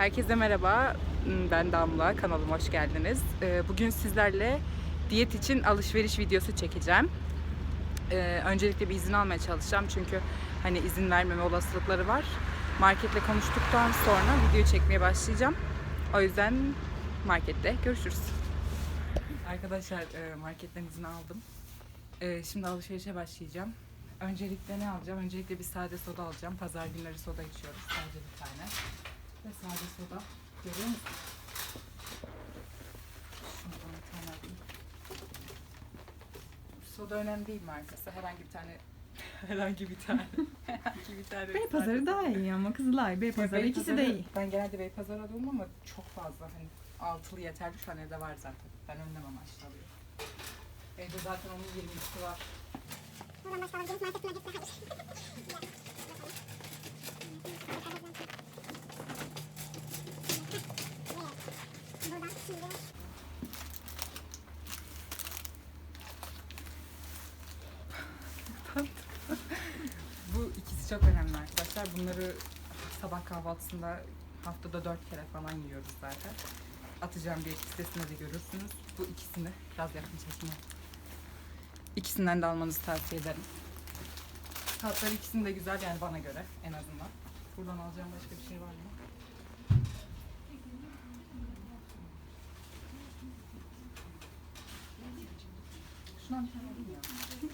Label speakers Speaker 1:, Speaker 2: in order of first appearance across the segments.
Speaker 1: Herkese merhaba. Ben Damla. Kanalıma hoş geldiniz. Ee, Bugün sizlerle diyet için alışveriş videosu çekeceğim. Ee, Öncelikle bir izin almaya çalışacağım çünkü hani izin vermeme olasılıkları var. Marketle konuştuktan sonra video çekmeye başlayacağım. O yüzden markette görüşürüz. Arkadaşlar e, marketten izin aldım. Ee, Şimdi alışverişe başlayacağım. Öncelikle ne alacağım? Öncelikle bir sade soda alacağım. Pazar günleri soda içiyoruz. Sadece bir tane. Ve sade soda. Görüyor musun? Şundan tane alayım. Soda önemli değil markası. Herhangi bir tane herhangi bir tane herhangi bir tane
Speaker 2: Bey pazarı daha iyi ama Kızılay, Bey pazarı ikisi de iyi.
Speaker 1: Ben genelde Beypazarı alıyorum ama çok fazla hani altılı yeterli şu an evde var zaten. Ben önlem amaçlı alıyorum. Evde zaten onun 20'si var.
Speaker 3: Buradan başka alabiliriz. Market market. Buradan
Speaker 1: Bu ikisi çok önemli arkadaşlar. Bunları sabah kahvaltısında haftada dört kere falan yiyoruz zaten. Atacağım bir listesinde de görürsünüz. Bu ikisini biraz yakın. İkisinden de almanızı tavsiye ederim. Tatları ikisinin de güzel yani bana göre en azından. Buradan alacağım başka bir şey var mı?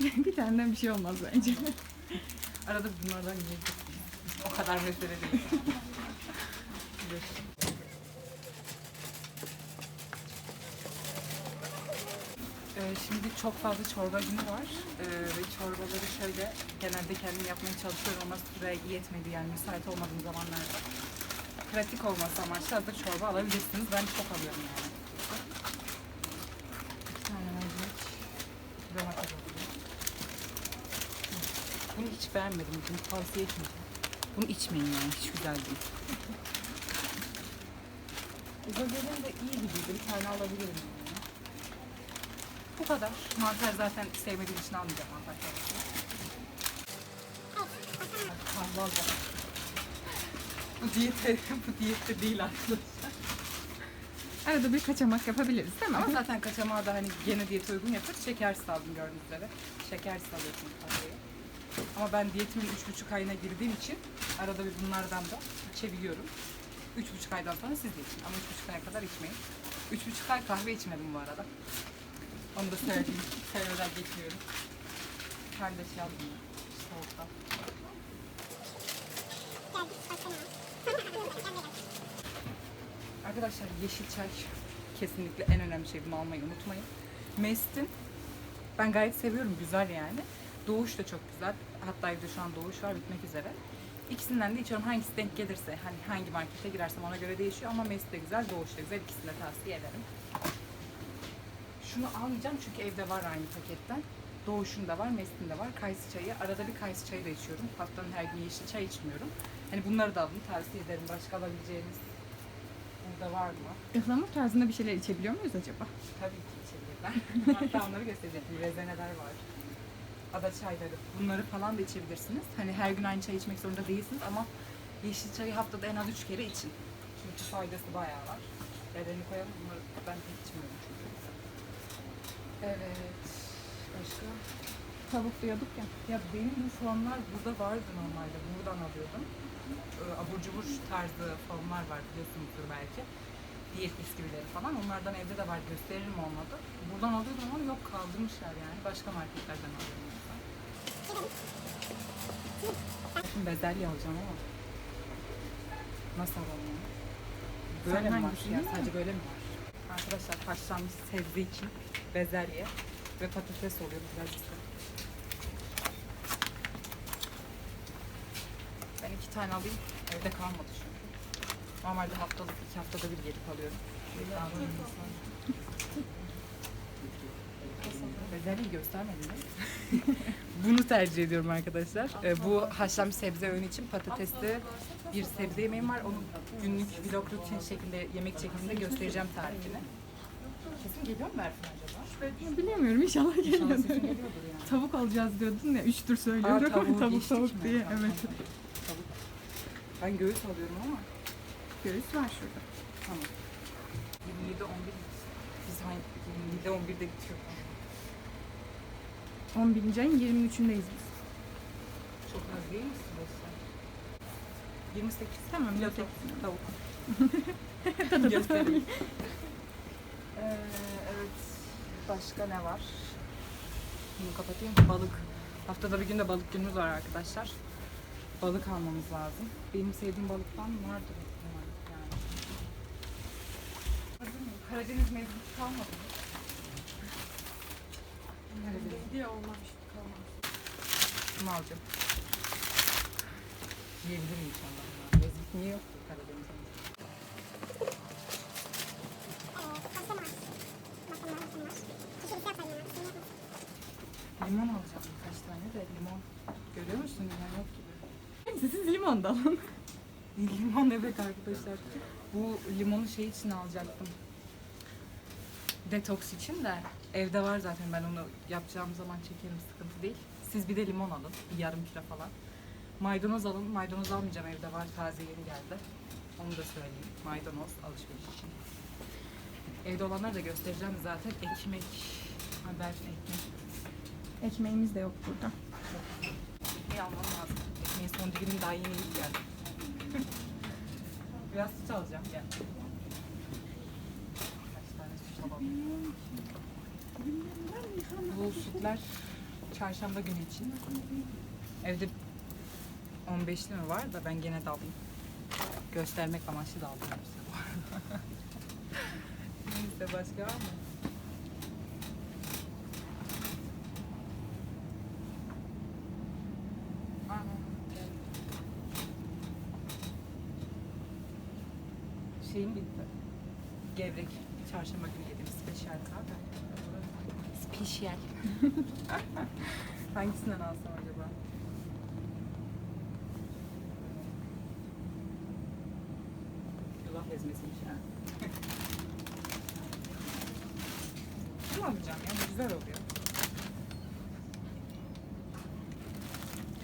Speaker 1: Bir
Speaker 2: taneden bir şey olmaz bence.
Speaker 1: Arada bunlardan yiyebilirsiniz. O kadar mesele değil. Ee, şimdi çok fazla çorba günü var ee, ve çorbaları şöyle genelde kendim yapmaya çalışıyorum ama süre yetmedi yani müsait olmadığım zamanlarda. Pratik olması amaçlı hazır çorba alabilirsiniz. Ben çok alıyorum yani. Bir tane mercimek, domates alayım. Bunu hiç beğenmedim. Bunu tavsiye etmeyeceğim. Bunu içmeyin yani. Hiç güzel değil. Özellikle de iyi gibiydi. Bir tane alabilirim yani. Bu kadar. Mantar zaten sevmediğim için almayacağım mantar çorbası. Kahvaltı. Bu diyete, bu diyette değil arkadaşlar.
Speaker 2: Arada bir kaçamak yapabiliriz değil mi?
Speaker 1: Ama zaten kaçamağı da hani gene diyete uygun yapıyoruz. Şekersiz aldım gördüğünüz üzere. Şekersiz alıyorsunuz tatlıyı. Ama ben diyetimin üç buçuk ayına girdiğim için arada bir bunlardan da içebiliyorum. Üç buçuk aydan sonra siz de için. Ama üç buçuk aya kadar içmeyin. Üç buçuk ay kahve içmedim bu arada. Onu da söyleyeyim. Söylemeden geçmiyorum. Kardeş yazdım ya. Soğukta. Arkadaşlar yeşil çay kesinlikle en önemli şey. Bunu almayı unutmayın. Mestin ben gayet seviyorum. Güzel yani. Doğuş da çok güzel. Hatta evde şu an Doğuş var bitmek üzere. İkisinden de içiyorum. Hangisi denk gelirse, hani hangi markete girersem ona göre değişiyor ama Mesut de güzel, Doğuş da güzel. İkisini de tavsiye ederim. Şunu almayacağım çünkü evde var aynı paketten. Doğuş'un da var, Mesut'un da var. Kayısı çayı. Arada bir kayısı çayı da içiyorum. Haftanın her gün yeşil çay içmiyorum. Hani bunları da alın, tavsiye ederim. Başka alabileceğiniz burada var mı?
Speaker 2: Ihlamur tarzında bir şeyler içebiliyor muyuz acaba?
Speaker 1: Tabii ki içebilirler. Hatta onları göstereceğim. Rezeneler var. Ada çayları. Bunları falan da içebilirsiniz. Hani her gün aynı çay içmek zorunda değilsiniz ama yeşil çayı haftada en az üç kere için. Çünkü faydası bayağı var. Rezeni koyalım. Bunları ben pek içmiyorum çünkü. Evet. Başka?
Speaker 2: Tavuk diyorduk ya.
Speaker 1: Ya benim bu formlar burada vardı normalde. Buradan alıyordum. Ee, abur cubur tarzı formlar var biliyorsunuzdur belki. Diyet bisküvileri falan. Onlardan evde de var. Gösteririm olmadı. Buradan alıyordum ama yok kaldırmışlar yani. Başka marketlerden alıyorum. Şimdi bezelye alacağım ama. Nasıl alalım? Böyle
Speaker 2: Sen
Speaker 1: mi var? Ya,
Speaker 2: aldın?
Speaker 1: sadece böyle mi var? Arkadaşlar haşlanmış sebze için bezelye ve patates oluyor biraz işte. Ben iki tane alayım. Evde kalmadı çünkü. Normalde haftalık iki haftada bir gelip alıyorum. Bezelyeyi göstermedin mi? Bunu tercih ediyorum arkadaşlar. Ee, bu haşlanmış sebze öğün için patatesli bir sebze yemeğim var. Onu günlük vlog rutin şekilde, yemek şeklinde göstereceğim tarifini. Kesin geliyor mu Berfin acaba?
Speaker 2: Bilemiyorum inşallah
Speaker 1: İnşallah
Speaker 2: geliyordur.
Speaker 1: sesin geliyordur yani.
Speaker 2: Tavuk alacağız diyordun ya. Üç tür söylüyorum.
Speaker 1: Aa, tavuğu
Speaker 2: tavuk
Speaker 1: geçtik
Speaker 2: tavuk
Speaker 1: mi?
Speaker 2: diye.
Speaker 1: Tamam,
Speaker 2: Evet.
Speaker 1: Tavuk. Ben göğüs alıyorum ama
Speaker 2: Göğüs var şurada.
Speaker 1: Tamam. 27 11 biz hangi 27 11'de bitiyor.
Speaker 2: 11. ayın 23'ündeyiz biz.
Speaker 1: Çok az değil mi sırası? 28.
Speaker 2: Tamam,
Speaker 1: Pilav
Speaker 2: 28.
Speaker 1: tavuk. Göstereyim. Ee, evet. Başka ne var? Bunu kapatayım. Balık. Haftada bir gün de balık günümüz var arkadaşlar. Balık almamız lazım. Benim sevdiğim balıktan vardır. Yani. Karadeniz mevzusu kalmadı mı? Karadeniz.
Speaker 4: Diye olmamıştı kalmamış.
Speaker 1: Şunu alacağım. Yiyebilirim inşallah. ya. Mezgit niye yok ki Karadeniz'de? Limon alacağım birkaç tane de limon. Görüyor musun limon yok gibi.
Speaker 2: Siz limon da alın.
Speaker 1: Limon evet arkadaşlar. Bu limonu şey için alacaktım. Detoks için de evde var zaten ben onu yapacağım zaman çekerim sıkıntı değil. Siz bir de limon alın. Bir yarım kilo falan. Maydanoz alın. Maydanoz almayacağım evde var. Taze yeni geldi. Onu da söyleyeyim. Maydanoz alışveriş için. Evde olanları da göstereceğim zaten. Ekmek. Haber ekmek.
Speaker 2: Ekmeğimiz de yok burada.
Speaker 1: Ekmeği almam lazım. Ekmeğin son dilim daha yeni geldim. Biraz süt alacağım. Gel. Kaç tane süt alalım. Bu sütler çarşamba günü için. Evde 15'li mi var da ben gene de alayım. Göstermek amaçlı da aldım hepsi bu arada. Neyse başka var mı? Şeyim bitti. Gevrek. Çarşamba günü yedim. Spesyal kahve. Spesyal. Hangisinden alsam acaba? Yulaf ezmesiymiş ha. Bunu alacağım ya. bu Güzel oluyor.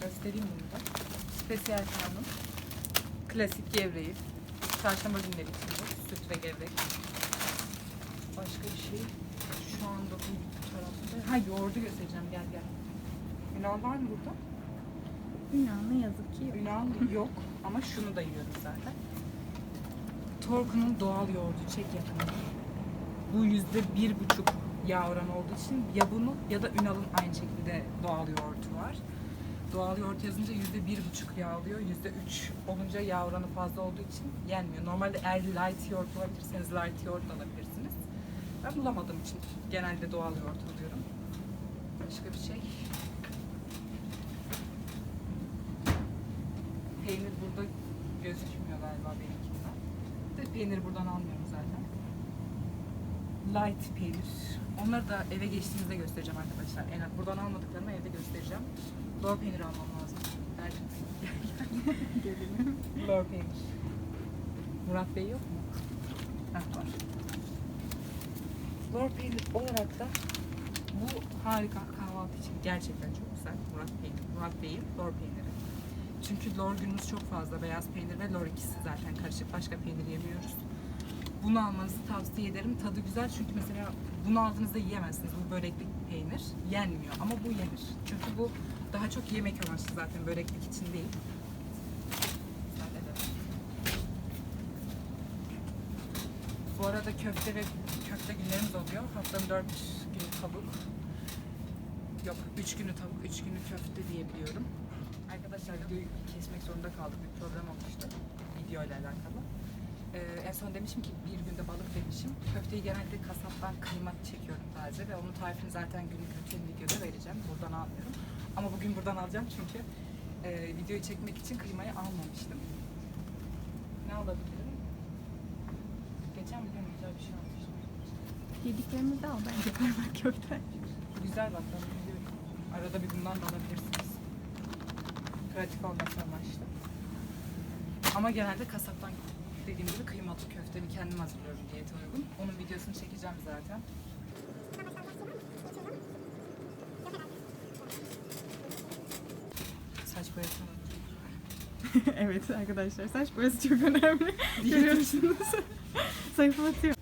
Speaker 1: Göstereyim bunu da. Spesiyel kanun. Klasik gevreği. Çarşamba günleri için bu. Süt ve gevrek. Başka bir şey. Şu anda bu tarafta. Ha yoğurdu göstereceğim. Gel gel. Ünal var mı burada?
Speaker 2: Ünal ne yazık ki yok.
Speaker 1: Ünal yok ama şunu da yiyorum zaten. Torku'nun doğal yoğurdu çek yapımı. Bu yüzde bir buçuk yağ oranı olduğu için ya bunu ya da Ünal'ın aynı şekilde doğal yoğurtu var. Doğal yoğurt yazınca yüzde bir buçuk yağ oluyor. Yüzde üç olunca yağ oranı fazla olduğu için yenmiyor. Normalde eğer light yoğurt bulabilirseniz light yoğurt alabilirsiniz. Ben bulamadığım için genelde doğal yoğurt alıyorum. Başka bir şey. Peynir burada gözükmüyor galiba benimkinden. De peynir buradan almıyorum zaten. Light peynir. Onları da eve geçtiğimizde göstereceğim arkadaşlar. En az buradan almadıklarımı evde göstereceğim. Lor peynir almam lazım. Nerede?
Speaker 2: Gelelim.
Speaker 1: Lor peynir. Murat Bey yok mu? Heh, var. Lor peynir olarak da bu harika kahvaltı için gerçekten çok güzel. Murat peynir. Murat Bey'in lor peyniri. Çünkü lor günümüz çok fazla. Beyaz peynir ve lor ikisi zaten karışık. Başka peynir yemiyoruz. Bunu almanızı tavsiye ederim. Tadı güzel çünkü mesela bunu aldığınızda yiyemezsiniz. Bu böreklik peynir yenmiyor ama bu yenir. Çünkü bu daha çok yemek amaçlı zaten böreklik için değil. Müsaade ederim. Bu arada köfte ve köfte günlerimiz oluyor. Haftanın dört günü tavuk. Yok, üç günü tavuk, üç günü köfte diyebiliyorum. Arkadaşlar videoyu kesmek zorunda kaldık. Bir problem olmuştu video ile alakalı. Ee, en son demişim ki bir günde balık demişim. Köfteyi genelde kasaptan kıyma çekiyorum taze ve onun tarifini zaten günlük rutin videoda vereceğim. Buradan almıyorum. Ama bugün buradan alacağım çünkü e, videoyu çekmek için kıymayı almamıştım. Ne alabilirim? Geçen videom güzel bir şey almıştım.
Speaker 2: Yediklerimizi de al bence parmak köfte.
Speaker 1: Güzel bak ben biliyorum. Arada bir bundan da alabilirsiniz. Pratik olması amaçlı. Ama genelde kasaptan dediğim gibi kıymalı köftemi kendim hazırlıyorum diyete uygun. Onun videosunu çekeceğim zaten. Saç boyasını
Speaker 2: evet arkadaşlar saç boyası çok önemli. Görüyorsunuz. Zayıflatıyor.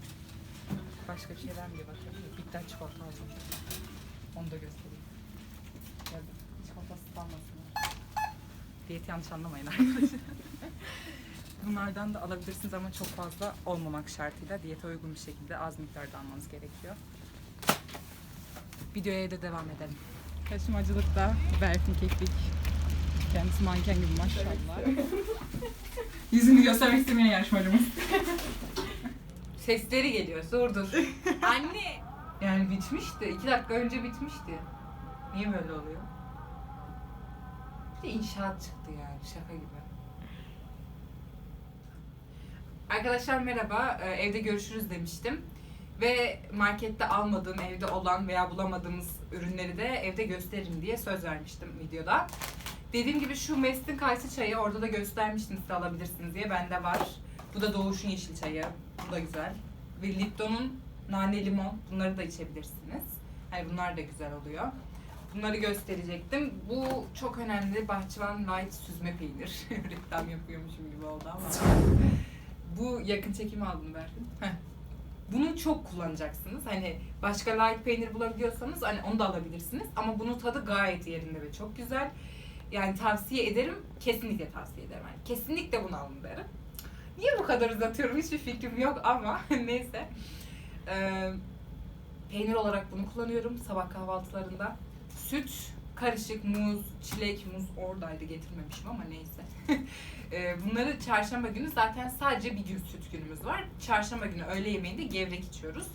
Speaker 5: Başka bir şeyler mi diye bakayım. Bitter çikolata aldım. Onu da göstereyim. Geldi. Çikolatası kalmasın. Diyet yanlış anlamayın arkadaşlar. Bunlardan da alabilirsiniz ama çok fazla olmamak şartıyla diyete uygun bir şekilde az miktarda almanız gerekiyor. Videoya da devam edelim. Taşımacılıkta Berfin Keklik. Kendisi manken gibi maşallah. Yüzünü göstermek istemeyen yarışmacımız.
Speaker 1: Sesleri geliyor. Dur dur. Anne. Yani bitmişti. iki dakika önce bitmişti. Niye böyle oluyor? Bir de inşaat çıktı yani. Şaka gibi. Arkadaşlar merhaba. Ee, Evde görüşürüz demiştim. Ve markette almadığım, evde olan veya bulamadığımız ürünleri de evde gösteririm diye söz vermiştim videoda. Dediğim gibi şu Mest'in kayısı çayı orada da göstermiştim size alabilirsiniz diye. Bende var. Bu da Doğuş'un yeşil çayı. Bu da güzel. Ve Lipton'un nane limon. Bunları da içebilirsiniz. Hani bunlar da güzel oluyor. Bunları gösterecektim. Bu çok önemli Bahçıvan Light süzme peynir. Reklam yapıyormuşum gibi oldu ama. Bu yakın çekimi aldım Berfin. Bunu çok kullanacaksınız. Hani başka light peynir bulabiliyorsanız hani onu da alabilirsiniz. Ama bunun tadı gayet yerinde ve çok güzel. Yani tavsiye ederim. Kesinlikle tavsiye ederim. Yani kesinlikle bunu alın derim. Niye bu kadar uzatıyorum hiçbir fikrim yok ama neyse. Ee, peynir olarak bunu kullanıyorum sabah kahvaltılarında. Süt, karışık, muz, çilek, muz oradaydı getirmemişim ama neyse. Ee, Bunları çarşamba günü zaten sadece bir gün süt günümüz var. Çarşamba günü öğle yemeğinde gevrek içiyoruz.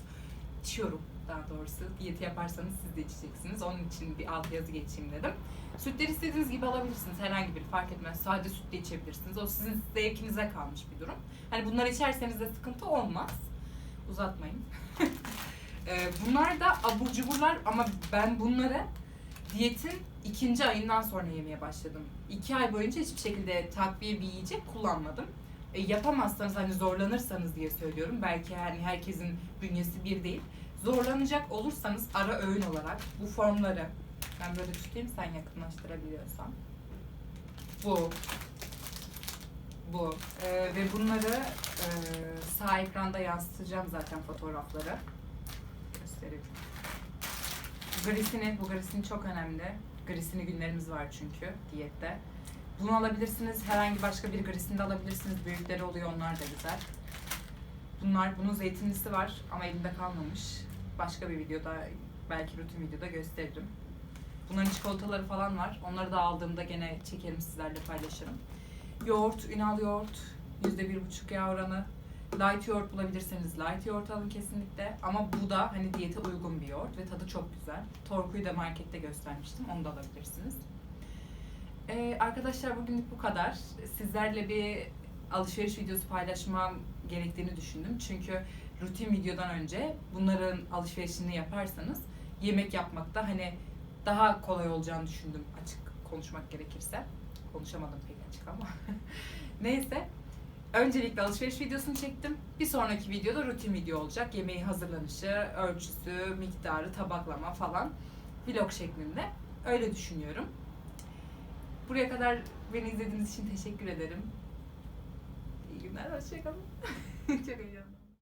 Speaker 1: İçiyorum daha doğrusu. Diyeti yaparsanız siz de içeceksiniz. Onun için bir alt yazı geçeyim dedim. Sütleri istediğiniz gibi alabilirsiniz. Herhangi bir fark etmez. Sade süt de içebilirsiniz. O sizin zevkinize kalmış bir durum. Hani bunları içerseniz de sıkıntı olmaz. Uzatmayın. Ee, Bunlar da abur cuburlar ama ben bunları diyetin ikinci ayından sonra yemeye başladım. İki ay boyunca hiçbir şekilde takviye bir yiyecek kullanmadım. E, yapamazsanız hani zorlanırsanız diye söylüyorum. Belki yani herkesin bünyesi bir değil. Zorlanacak olursanız ara öğün olarak bu formları ben böyle tutayım sen yakınlaştırabiliyorsan. Bu. Bu. E, ve bunları e, sağ ekranda yansıtacağım zaten fotoğrafları. Göstereyim. Grisini, bu grisini çok önemli. Grisini günlerimiz var çünkü diyette. Bunu alabilirsiniz. Herhangi başka bir grisini de alabilirsiniz. Büyükleri oluyor onlar da güzel. Bunlar, bunun zeytinlisi var ama elimde kalmamış. Başka bir videoda, belki rutin videoda gösteririm. Bunların çikolataları falan var. Onları da aldığımda gene çekerim sizlerle paylaşırım. Yoğurt, Ünal yoğurt. Yüzde bir buçuk yağ oranı. Light yoğurt bulabilirseniz light yoğurt alın kesinlikle. Ama bu da hani diyete uygun bir yoğurt ve tadı çok güzel. Torkuyu da markette göstermiştim. Onu da alabilirsiniz. Ee, arkadaşlar bugünlük bu kadar. Sizlerle bir alışveriş videosu paylaşmam gerektiğini düşündüm. Çünkü rutin videodan önce bunların alışverişini yaparsanız yemek yapmakta hani daha kolay olacağını düşündüm açık konuşmak gerekirse. Konuşamadım pek açık ama. Neyse. Öncelikle alışveriş videosunu çektim. Bir sonraki videoda rutin video olacak. Yemeği hazırlanışı, ölçüsü, miktarı, tabaklama falan. Vlog şeklinde. Öyle düşünüyorum. Buraya kadar beni izlediğiniz için teşekkür ederim. İyi günler, hoşçakalın. Çok heyecanlı.